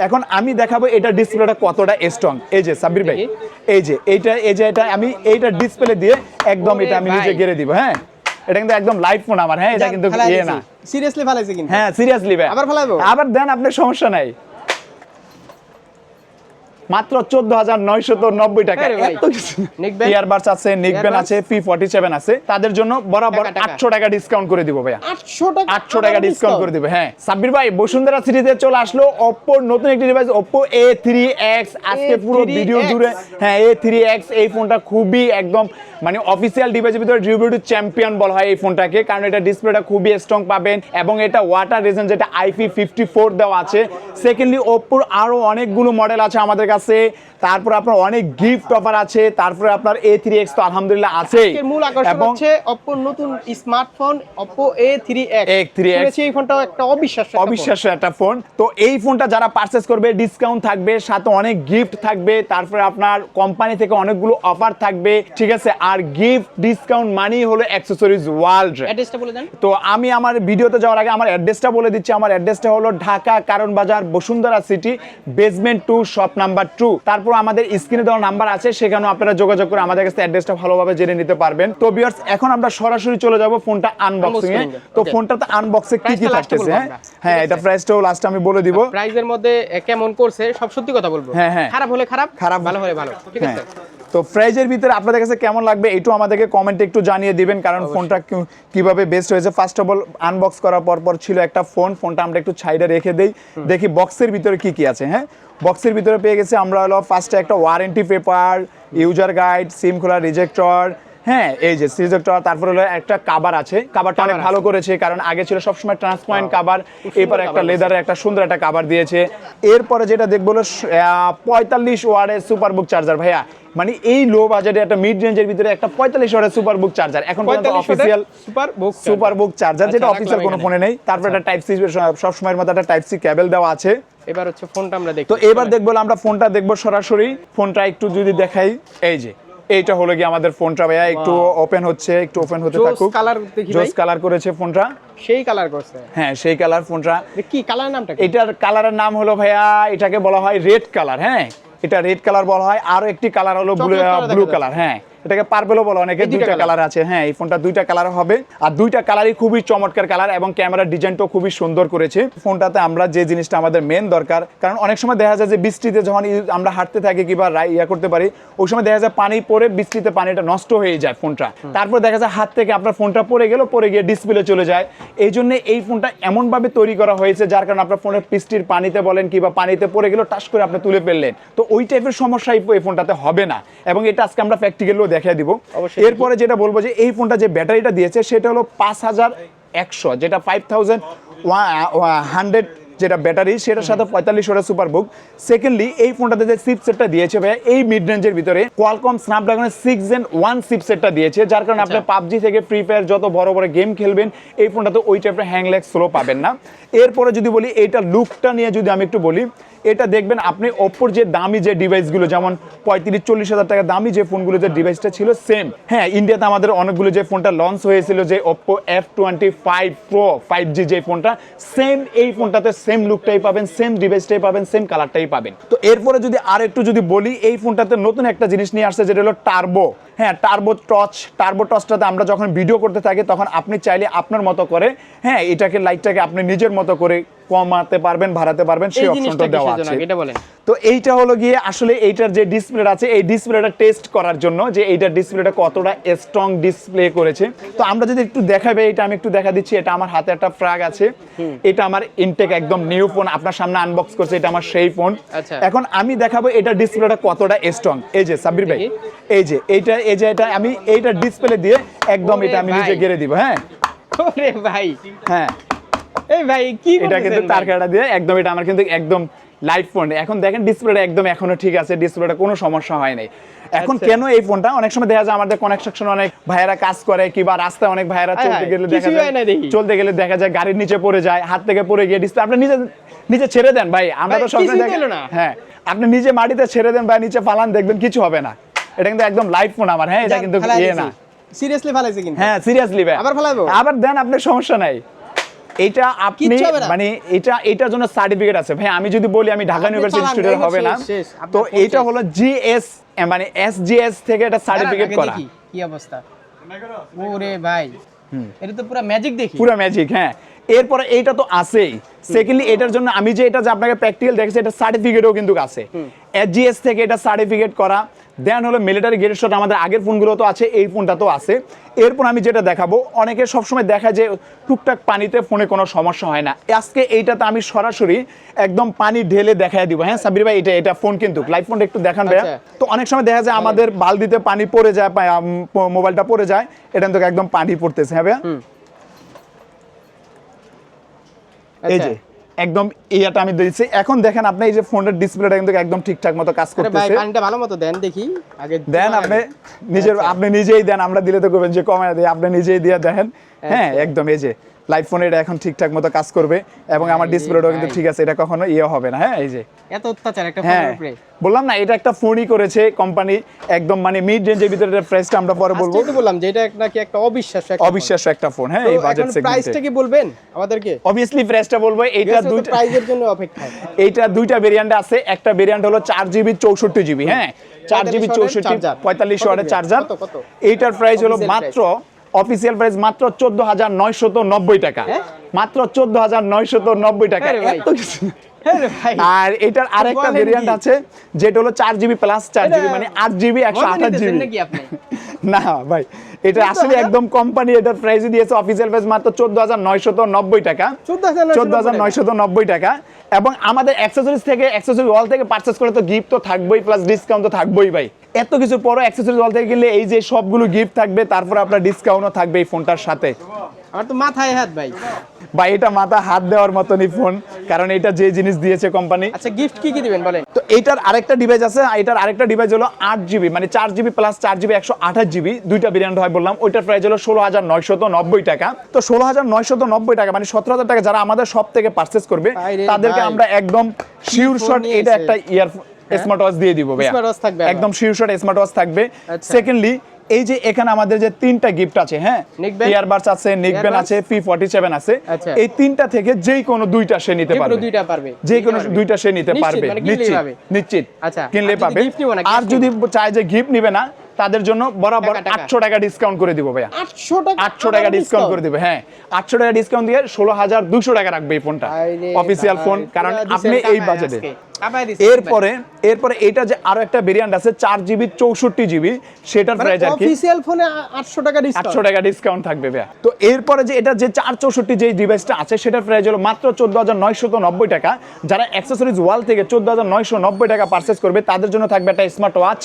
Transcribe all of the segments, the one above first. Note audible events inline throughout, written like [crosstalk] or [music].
এখন আমি দেখাবো এটা ডিসপ্লেটা কতটা স্ট্রং এই যে সাব্বির ভাই এই যে। এইটা এই যে এটা আমি এইটা ডিসপ্লে দিয়ে একদম এটা আমি। নিজে গেড়ে দিব হ্যাঁ? এটা কিন্তু একদম লাইভ ফোন আমার হ্যাঁ? এটা কিন্তু ইয়ে না। সিরিয়াসলি ফেলাইছে কিন্তু। হ্যাঁ সিরিয়াসলি ভাই। আবার ফালাইবো? আবার দেন আপনার সমস্যা নাই। মাত্র চোদ্দ হাজার নয়শত নব্বই টাকা। এত কিছু? ইয়ারবাডস আছে নিকবেন আছে পি ফর্টি সেভেন আছে তাদের জন্য বরাবর। আটশো টাকা ডিসকাউন্ট করে দিব ভাইয়া। আটশো টাকা আটশো টাকা ডিসকাউন্ট করে দিবে হ্যাঁ। সাব্বির ভাই বসুন্ধরা সিরিজে চলে আসলো নতুন একটি ডিভাইস এ থ্রি এক্স আজকে পুরো ভিডিও জুড়ে হ্যাঁ এ থ্রি এক্স এই ফোনটা খুবই একদম মানে অফিসিয়াল ডিভাইসের ভিতরে রিভিউ চ্যাম্পিয়ন বলা হয় এই ফোনটাকে কারণ এটা ডিসপ্লেটা খুবই স্ট্রং পাবেন এবং এটা ওয়াটার রেজেন্ট যেটা আইপি ফিফটি ফোর দেওয়া আছে। সেকেন্ডলি ওপ্পোর আরও অনেকগুলো মডেল আছে আমাদের কাছে। তারপর আপনার অনেক গিফট অফার আছে তারপরে আপনার এ থ্রি এক্স তো আলহামদুলিল্লাহ আজকের মূল আকর্ষণ হচ্ছে র নতুন স্মার্টফোন Oppo A3X A3X শুনেছি এই ফোনটাও একটা অবিশ্বাস্য অবিশ্বাস্য একটা ফোন তো এই ফোনটা যারা পারচেস করবে ডিসকাউন্ট থাকবে সাথে অনেক গিফট থাকবে তারপরে আপনার কোম্পানি থেকে অনেকগুলো অফার থাকবে ঠিক আছে? আর গিফট ডিসকাউন্ট মানি হলো অ্যাক্সেসরিজ ওয়ার্ল্ড অ্যাড্রেসটা বলে দেন। তো আমি আমার ভিডিওতে যাওয়ার আগে আমার অ্যাড্রেসটা বলে দিচ্ছি। আমার অ্যাড্রেসটা হলো Dhaka Karwan Bazar Bashundhara city basement two shop number two তারপর আমাদের স্ক্রিনে দেওয়া নাম্বার আছে সেখানেও আপনারা যোগাযোগ করে আমাদের কাছে অ্যাড্রেসটা ভালোভাবে জেনে নিতে পারবেন। তো বিয়ার্স এখন আমরা সরাসরি চলে যাব ফোনটা আনবক্সিং এ। তো ফোনটা তো আনবক্সে কি কি থাকতেছে হ্যাঁ? হ্যাঁ এটা? প্রাইসটাও লাস্ট আমি বলে দিব। প্রাইজের মধ্যে কেমন করছে সব সত্যি কথা বলব। হ্যাঁ, হ্যাঁ। খারাপ হলে খারাপ খারাপ ভালো হলে ভালো। ঠিক হ্যাঁ। আছে? তো প্রাইজের ভিতরে আপনাদের কাছে কেমন লাগবে এটু আমাদেরকে কমেন্টে একটু জানিয়ে দিবেন কারণ ফোনটা কীভাবে বেস্ট হয়েছে। ফার্স্ট অফ অল আনবক্স করার পর পর ছিল একটা ফোন ফোনটা আমরা একটু ছাইডে রেখে দেই। দেখি বক্সের ভিতরে কি কি আছে হ্যাঁ? বক্সের ভিতরে পেয়ে গেছে আমরা হলো ফার্স্টে একটা warranty paper user guide SIM খোলা রিজেক্টর হ্যাঁ এই যে রিজেক্টর তারপর হলো একটা কাবার আছে। কাবারটা অনেক ভালো করেছে কারণ আগে ছিল সবসময় ট্রান্সপয়েন্ট কাবার এরপর একটা লেদারের একটা সুন্দর একটা কাবার দিয়েছে। এরপরে যেটা দেখব হলো পঁয়তাল্লিশ ওয়ার্ডের সুপার বুক চার্জার ভাইয়া। মানে এই লো বাজেটে একটা মিড রেঞ্জের ভিতরে একটা পঁয়তাল্লিশ ওয়ার্ডের সুপার বুক চার্জার এখন official super book super book charger যেটা আচ্ছা, অফিসিয়াল কোনো এখানে। ফোনে নেই। তারপর একটা টাইপ সি সব সময়ের মতো একটা টাইপ সি কেবল দেওয়া আছে। এবার হচ্ছে ফোনটা আমরা দেখি। তো এবার দেখব আমরা ফোনটা দেখব সরাসরি। ফোনটা একটু যদি দেখাই। এই যে এইটা হলো কি আমাদের ফোনটা ভাইয়া। একটু ওপেন হচ্ছে একটু ওপেন হতে জোস থাকুক। কালার দেখি জোস কালার করেছে ফোনটা। সেই কালার করছে। হ্যাঁ সেই কালার ফোনটা। কি কালার নামটা এটার কালারের নাম হলো ভাইয়া এটাকে বলা হয় রেড কালার হ্যাঁ। এটা রেড কালার বলা হয়। আর একটি কালার হলো ব্লু কালার হ্যাঁ। এটাকে পার্পেলও বলা অনেকে দুইটা কালার আছে। হ্যাঁ এই ফোনটা দুইটা কালার হবে। আর দুইটা কালারই খুবই চমৎকার কালার এবং ক্যামেরার ডিজাইনটাও খুবই সুন্দর করেছে। ফোনটাতে আমরা যে জিনিসটা আমাদের মেন দরকার কারণ অনেক সময় দেখা যায় যে বৃষ্টিতে যখন আমরা হাঁটতে থাকি কিংবা ইয়া করতে পারি ওই সময় দেখা যায় পানি পড়ে বৃষ্টিতে পানিটা নষ্ট হয়ে যায় ফোনটা তারপর দেখা যায় হাত থেকে আপনার ফোনটা পড়ে গেল পড়ে গিয়ে ডিসপ্লে চলে যায়। এই জন্য এই ফোনটা এমনভাবে তৈরি করা হয়েছে যার কারণে আপনার ফোনের বৃষ্টির পানিতে বলেন কিংবা পানিতে পড়ে গেল টাস করে আপনি তুলে ফেললেন। তো ওই টাইপের সমস্যা এই এই ফোনটাতে হবে না। এবং এটা আজকে আমরা প্র্যাকটিক্যালও দেখিয়ে দিব। এরপরে যেটা বলব যে এই ফোনটা যে ব্যাটারিটা দিয়েছে সেটা হলো পাঁচ হাজার একশো যেটা ফাইভ থাউজেন্ড হান্ড্রেড যেটা ব্যাটারি সেটার সাথে পঁয়তাল্লিশ ওয়াটের সুপার বুক সেকেন্ডলি এই ফোনটাতে যে চিপসেটটা দিয়েছে ভাই এই মিড রেঞ্জের ভিতরে কোয়ালকম স্ন্যাপড্রাগনের সিক্স জেন ওয়ান চিপসেটটা দিয়েছে যার কারণে আপনি পাবজি থেকে ফ্রি ফায়ার যত বড় বড় গেম খেলবেন এই ফোনটাতে ওই টাইপের হ্যাংল্যাগ স্লো পাবেন না। এরপরে যদি বলি এইটা লুকটা নিয়ে যদি আমি একটু বলি এটা দেখবেন আপনি ওপ্পোর যে দামি যে ডিভাইসগুলো যেমন পঁয়ত্রিশ চল্লিশ হাজার টাকা দামি যে ফোনগুলো যে ডিভাইসটা ছিল সেম হ্যাঁ ইন্ডিয়াতে আমাদের অনেকগুলো যে ফোনটা লঞ্চ হয়েছিল যে Oppo F twenty five pro five G যে ফোনটা সেম এই ফোনটাতে সেম লুকটাই পাবেন সেম ডিভাইসটাই পাবেন সেম কালারটাই পাবেন। তো এরপরে যদি আর একটু যদি বলি, এই ফোনটাতে নতুন একটা জিনিস নিয়ে আসছে, যেটা হলো টার্বো হ্যাঁ টার্বো টচ টার্বো টচটাতে আমরা যখন ভিডিও করতে থাকি তখন আপনি চাইলে আপনার মতো করে হ্যাঁ এটাকে লাইটটাকে আপনি নিজের মতো করে কমাতে পারবেন বাড়াতে পারবেন সেই অপশনটা দেওয়া আছে। এটা বলেন। তো এইটা হলো গিয়ে আসলে এইটার যে ডিসপ্লেটা আছে এই ডিসপ্লেটা টেস্ট করার জন্য যে এইটার ডিসপ্লেটা কতটা স্ট্রং ডিসপ্লে করেছে। তো আমরা যদি একটু দেখাবে এটা আমি একটু দেখা দিচ্ছি এটা আমার হাতে একটা ফ্রাগ আছে। এটা আমার ইনটেক একদম নিউ ফোন আপনার সামনে আনবক্স করছে এটা আমার সেই ফোন আচ্ছা। এখন আমি দেখাবো এটা ডিসপ্লেটা কতটা স্ট্রং এই যে সাব্বির ভাই এই যে এইটা এই যে এটা আমি এইটা ডিসপ্লে দিয়ে একদম এটা আমি। নিজে গেড়ে দিব হ্যাঁ? ওরে ভাই। হ্যাঁ। এই ভাই কি এটা কিন্তু তার কাটা দিয়ে একদম এটা আমার কিন্তু একদম লাইট ফোন এখন দেখেন ডিসপ্লেটা একদম এখনও ঠিক আছে ডিসপ্লেটা কোনো সমস্যা হয় নাই। এখন আচ্ছা। কেন এই ফোনটা অনেক সময় দেখা যায় আমাদের কনেকশন অনেক ভাইয়েরা কাজ করে কিংবা রাস্তায় অনেক ভাইয়েরা চলতে গেলে দেখা যায় না দেখি। চলতে গেলে দেখা যায় গাড়ির নিচে পড়ে যায় হাত থেকে পড়ে গিয়ে ডিসপ্লে আপনি নিজে নিচে ছেড়ে দেন ভাই। আমরা তো না। হ্যাঁ আপনি নিজে মাটিতে ছেড়ে দেন ভাই নিচে ফালান দেখবেন কিছু হবে না। এটা কিন্তু একদম লাইট ফোন আমার হ্যাঁ? এটা কিন্তু ইয়ে না। সিরিয়াসলি ফেলাইছে কিন্তু। হ্যাঁ সিরিয়াসলি ভাই। আবার ফেলাইবো? আবার দেন আপনার সমস্যা নাই। এটা আপনি। মানে এটা এটার জন্য সার্টিফিকেট আছে। ভাই আমি যদি বলি আমি ঢাকা ইউনিভার্সিটি স্টুডেন্ট হবে না তো এটা হলো জিএস মানে এসজিএস থেকে এটা সার্টিফিকেট করা। কি অবস্থা। ওরে ভাই এটা তো পুরো ম্যাজিক দেখি। পুরো ম্যাজিক হ্যাঁ। এরপরে এইটা তো আছেই। সেকেন্ডলি এটার জন্য আমি যে এটা যে আপনাকে প্র্যাকটিক্যাল দেখেছি এটা সার্টিফিকেটও কিন্তু আছে। এসজিএস থেকে এটা সার্টিফিকেট করা। দেন হলো মিলিটারি গ্রেড শট আমাদের আগের ফোনগুলো তো আছে এই ফোনটা তো আছে। এরপর আমি যেটা দেখাবো অনেকে সবসময় দেখা যে টুকটাক পানিতে ফোনে কোনো সমস্যা হয় না। আজকে এইটাতে আমি সরাসরি একদম পানি ঢেলে দেখাই দিব। হ্যাঁ সাবির ভাই এটা এটা ফোন কিন্তু। লাইভ ফোনটা একটু দেখান ভাইয়া। আচ্ছা। তো অনেক সময় দেখা যায় আমাদের বালতিতে পানি পড়ে যায় মোবাইলটা পড়ে যায় এটা কিন্তু একদম পানি পড়তেছে হ্যাঁ ভাইয়া? এই আচ্ছা। যে একদম ইয়াটা আমি দিয়েছি এখন দেখেন আপনি এই যে ফোনের ডিসপ্লেটা কিন্তু একদম ঠিকঠাক মতো কাজ করতেছে ভাই পানিটা ভালো মতো দেন দেখি আগে দেন আপনি। নিজের আচ্ছা। আপনি নিজেই দেন আমরা দিলে তো করবেন যে কমায় দেই আপনি নিজেই দিয়ে দেখেন হ্যাঁ আচ্ছা। একদম এই যে লাইভ ফোনে এটা এখন ঠিকঠাক মতো কাজ করবে এবং আমার ডিসপ্লেটাও কিন্তু ঠিক আছে এটা কখনো ইয়ে হবে না হ্যাঁ এই যে। এত অত্যাচার একটা হ্যাঁ। ফোনের উপরে। বললাম না এটা একটা ফোনই করেছে কোম্পানি একদম মানে মিড রেঞ্জের ভিতরে এটা প্রাইসটা আমরা পরে বলব। তো বললাম যে এটা নাকি একটা অবিশ্বাস্য একটা অবিশ্বাস্য একটা ফোন হ্যাঁ এই বাজেট এখন সেগমেন্টে প্রাইসটা কি বলবেন আমাদেরকে? অবভিয়াসলি প্রাইসটা বলব এইটা দুইটা প্রাইজের জন্য অপেক্ষায়। এইটা দুইটা ভেরিয়েন্ট আছে একটা ভেরিয়েন্ট হলো চার জিবি চৌষট্টি জিবি হ্যাঁ চার জিবি 45 চৌষট্টি চার্জার। পঁয়তাল্লিশ কত ওয়াটের? চার্জার? এইটার প্রাইস হলো মাত্র অফিসিয়াল প্রাইস মাত্র চোদ্দ হাজার নয়শত নব্বই টাকা। হ্যাঁ? মাত্র চোদ্দ হাজার নয়শত নব্বই টাকা। এত কিছু আর এটার আরেকটা ভেরিয়েন্ট আছে যেটা হলো চার জিবি প্লাস চার জিবি মানে আট জিবি একশো আঠাশ জিবি [laughs] না ভাই এটা আসলে একদম কোম্পানি এটার প্রাইস দিয়েছে অফিসিয়াল প্রাইস মাত্র চোদ্দ হাজার নয়শত নব্বই টাকা। চোদ্দ হাজার নয়শত নব্বই টাকা। এবং আমাদের অ্যাক্সেসরিজ থেকে অ্যাক্সেসরিজ ওয়াল থেকে পারচেস করলে তো গিফট তো থাকবেই প্লাস ডিসকাউন্ট তো থাকবেই ভাই। এত কিছু পরও অ্যাক্সেসরিজ ওয়াল থেকে গেলে এই যে সবগুলো গিফট থাকবে তারপর আপনার ডিসকাউন্টও থাকবে এই ফোনটার সাথে। আমার তো মাথায় হাত ভাই। বা এটা মাথা হাত দেওয়ার মতনই ফোন কারণ এটা যে জিনিস দিয়েছে কোম্পানি আচ্ছা গিফট কি কি দিবেন বলেন। তো এটার আরেকটা ডিভাইস আছে এটার আরেকটা ডিভাইস হলো আট জিবি মানে চার জিবি প্লাস চার জিবি একশো আঠাশ জিবি দুইটা ভেরিয়েন্ট হয় বললাম। ওইটার প্রাইস হলো ষোলো হাজার নয়শত নব্বই টাকা। তো ষোলো হাজার নয়শত নব্বই টাকা মানে সতেরো হাজার টাকা যারা আমাদের সব থেকে পারচেস করবে তাদেরকে আমরা একদম শিওর শট এটা একটা ইয়ার স্মার্ট ওয়াচ দিয়ে দিব watch থাকবে একদম শিওর শট স্মার্ট ওয়াচ থাকবে। আচ্ছা। সেকেন্ডলি এই যে এখানে আমাদের যে তিনটা গিফট আছে হ্যাঁ? ইয়ারবাডস আছে নেকবেন? আছে পি ফর্টি সেভেন আছে আচ্ছা। এই তিনটা থেকে যেই কোনো দুইটা সে নিতে পারবে। দুইটা পারবে। যে কোনো দুইটা সে নিতে পারবে। মানে নিশ্চিত নিশ্চিত। আচ্ছা, কিনলে আর যদি পাবে। আর যদি চায় যে গিফট নিবে না তাদের জন্য বরাবর। আটশো টাকা ডিসকাউন্ট করে দিব ভাইয়া। 800 টাকা আটশো টাকা ডিসকাউন্ট করে দিবে হ্যাঁ। আটশো টাকা ডিসকাউন্ট দিয়ে ষোলো হাজার দুশো টাকা রাখবে এই ফোনটা অফিসিয়াল ফোন কারণ আপনি এই বাজেটে এরপরে এরপরে এটা যে আরও একটা ভেরিয়েন্ট আছে চার জিবি চৌষট্টি জিবি সেটার মানে প্রাইস আর কি। অফিসিয়াল ফোনে 800 টাকা আটশো টাকা ডিসকাউন্ট থাকবে ভাইয়া। তো এরপরে যে এটা যে চার চৌষট্টি যে ডিভাইসটা আছে সেটার প্রাইস হলো মাত্র চোদ্দ হাজার নয়শত নব্বই টাকা। যারা অ্যাক্সেসরিজ ওয়াল থেকে চোদ্দ হাজার নয়শো নব্বই টাকা পারচেস করবে তাদের জন্য থাকবে একটা স্মার্ট ওয়াচ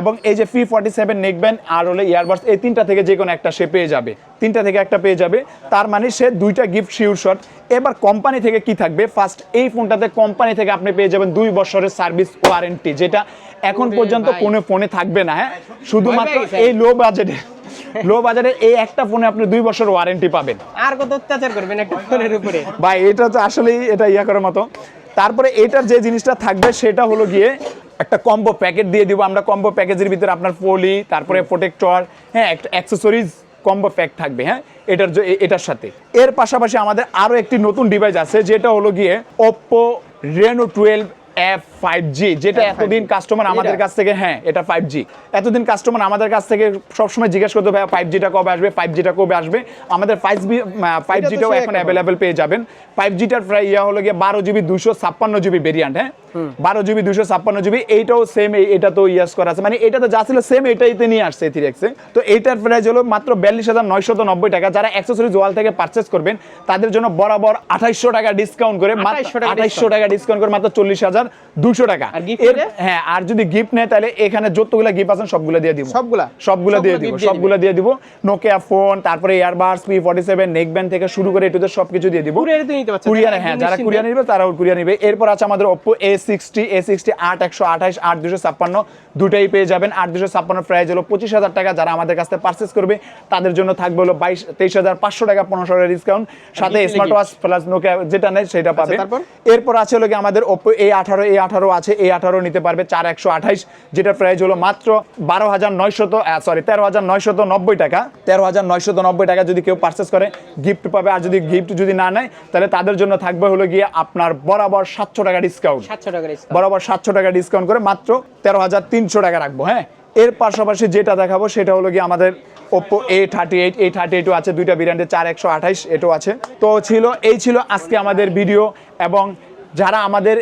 এবং এই যে ফি ফর্টি সেভেন নেকব্যান্ড আর হলো ইয়ারবাডস এই তিনটা থেকে যে কোনো একটা সে পেয়ে যাবে। তিনটা থেকে একটা পেয়ে যাবে। তার মানে সে দুইটা গিফট শিওর শট এবার কোম্পানি থেকে কি থাকবে? ফার্স্ট এই ফোনটাতে কোম্পানি থেকে আপনি পেয়ে যাবেন দুই বছরের সার্ভিস ওয়ারেন্টি যেটা এখন পর্যন্ত কোনো ফোনে থাকবে না হ্যাঁ? শুধুমাত্র এই লো বাজেটে লো বাজারে এই একটা ফোনে আপনি দুই বছর ওয়ারেন্টি পাবেন। আর কত অত্যাচার করবেন একটা ফোনের উপরে? ভাই এটা তো আসলেই এটা ইয়া করার মতো। তারপরে এটার যে জিনিসটা থাকবে সেটা হলো গিয়ে একটা কম্বো প্যাকেট দিয়ে দিব। আমরা কম্বো প্যাকেজের ভিতরে আপনার ফলি তারপরে প্রোটেক্টর হ্যাঁ একটা অ্যাক্সেসরিজ কম্বো প্যাক থাকবে হ্যাঁ? এটার যে- এটার সাথে। এর পাশাপাশি আমাদের আরও একটি নতুন ডিভাইস আছে যেটা হলো গিয়ে Oppo Reno twelve F five G যেটা এতদিন কাস্টমার আমাদের কাছ থেকে হ্যাঁ এটা ফাইভ জি এতদিন কাস্টমার আমাদের কাছ থেকে সবসময় জিজ্ঞেস করতে ভাই ফাইভ জিটা কবে আসবে? ফাইভ জিটা কবে আসবে? আমাদের ফাইভ জি ফাইভ জিটাও এখন অ্যাভেলেবেল পেয়ে যাবেন। ফাইভ জিটার প্রায় ইয়া হলো গিয়ে বারো জিবি দুশো ছাপ্পান্ন জিবি ভেরিয়ান্ট হ্যাঁ? বারো জিবি দুশো ছাপ্পান্ন জিবি এইটাও সেম এটা তো ইয়াস করা আছে। মানে এটা তো যা ছিল সেম এটাইতে নিয়ে আসছে থ্রি এক্সে তো এইটার প্রাইস হলো মাত্র বিয়াল্লিশ হাজার নয়শত নব্বই টাকা। যারা অ্যাক্সেসরিজ ওয়াল থেকে পারচেস করবেন তাদের জন্য বরাবর আঠাইশশো টাকা ডিসকাউন্ট করে 2800 টাকা আঠাইশশো টাকা ডিসকাউন্ট করে মাত্র চল্লিশ হাজার দুশো টাকা। এর হ্যাঁ আর যদি গিফট নেয় তাহলে এখানে যতগুলো গিফট আছেন সবগুলো দিয়ে দিব। সবগুলা? সবগুলো দিয়ে দিব সবগুলো দিয়ে দিব। নোকিয়া ফোন তারপরে earbuds P forty seven neckband থেকে শুরু করে এটুতে সবকিছু দিয়ে দিব। কুরিয়ারে তো হ্যাঁ যারা কুরিয়ার নিবে তারাও কুরিয়ার নিবে। এরপর আছে আমাদের Oppo A sixty A sixty আট একশো আঠাশ আট দুশো ছাপ্পান্ন দুটাই পেয়ে যাবেন। আট দুশো ছাপ্পান্ন প্রাইস হলো পঁচিশ হাজার টাকা। যারা আমাদের কাছ থেকে পারচেস করবে তাদের জন্য থাকবে হলো বাইশ তেইশ হাজার পাঁচশো টাকা পনেরোশো টাকা ডিসকাউন্ট সাথে স্মার্ট ওয়াচ প্লাস নোকিয়া যেটা নেয় সেটা পাবে। এরপর আছে হলো কি আমাদের ওপো এ আঠারো এ আঠারো আছে এ আঠারো নিতে পারবে চার একশো আঠাইশ যেটা প্রাইস হলো মাত্র বারো হাজার নয়শত সরি তেরো হাজার নয়শত নব্বই টাকা। তেরো হাজার নয়শত নব্বই টাকা যদি কেউ পারচেস করে গিফট পাবে। আর যদি গিফট যদি না নেয় তাহলে তাদের জন্য থাকবে হলো গিয়ে আপনার বরাবর সাতশো টাকা ডিসকাউন্ট বরাবর সাতশো টাকা ডিসকাউন্ট করে মাত্র তেরো হাজার তিনশো টাকা রাখব হ্যাঁ? এর পাশাপাশি যেটা দেখাবো সেটা হলো কি আমাদের ওপো এ থার্টি এইট এই থার্টি এইটও আছে, দুইটা ব্র্যান্ডের চার একশো আঠাইশ এটাও আছে। তো ছিল, এই ছিল আজকে আমাদের ভিডিও এবং যারা আমাদের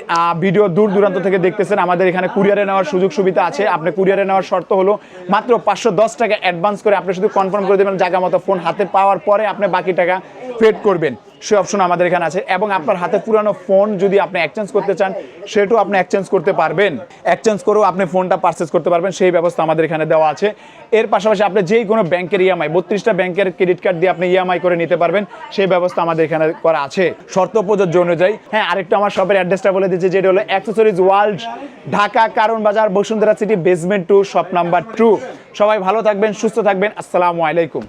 ভিডিও দূর দূরান্ত থেকে দেখতেছেন, আমাদের এখানে কুরিয়ারে নেওয়ার সুযোগ সুবিধা আছে। আপনি কুরিয়ারে নেওয়ার শর্ত হলো মাত্র পাঁচশো দশ টাকা অ্যাডভান্স করে আপনি শুধু কনফার্ম করে দেবেন জায়গা মতো ফোন হাতে পাওয়ার পরে আপনি বাকি টাকা পেড করবেন। সেই অপশন আমাদের এখানে আছে। এবং আপনার হাতে পুরানো ফোন যদি আপনি এক্সচেঞ্জ করতে চান, সেটাও আপনি এক্সচেঞ্জ করতে পারবেন। এক্সচেঞ্জ করেও আপনি ফোনটা পারচেস করতে পারবেন, সেই ব্যবস্থা আমাদের এখানে দেওয়া আছে। এর পাশাপাশি আপনি যেই কোনো ব্যাংকের ইএমআই বত্রিশটা ব্যাংকের ক্রেডিট কার্ড দিয়ে আপনি ইএমআই করে নিতে পারবেন, সেই ব্যবস্থা আমাদের এখানে করা আছে। শর্ত প্রযোজ্য অনুযায়ী হ্যাঁ আরেকটু আমার শপের অ্যাড্রেসটা বলে দিচ্ছি, যেটা হলো accessories world Dhaka Karwan Bazar Bashundhara city basement two shop number two সবাই ভালো থাকবেন, সুস্থ থাকবেন, আসসালামু আলাইকুম।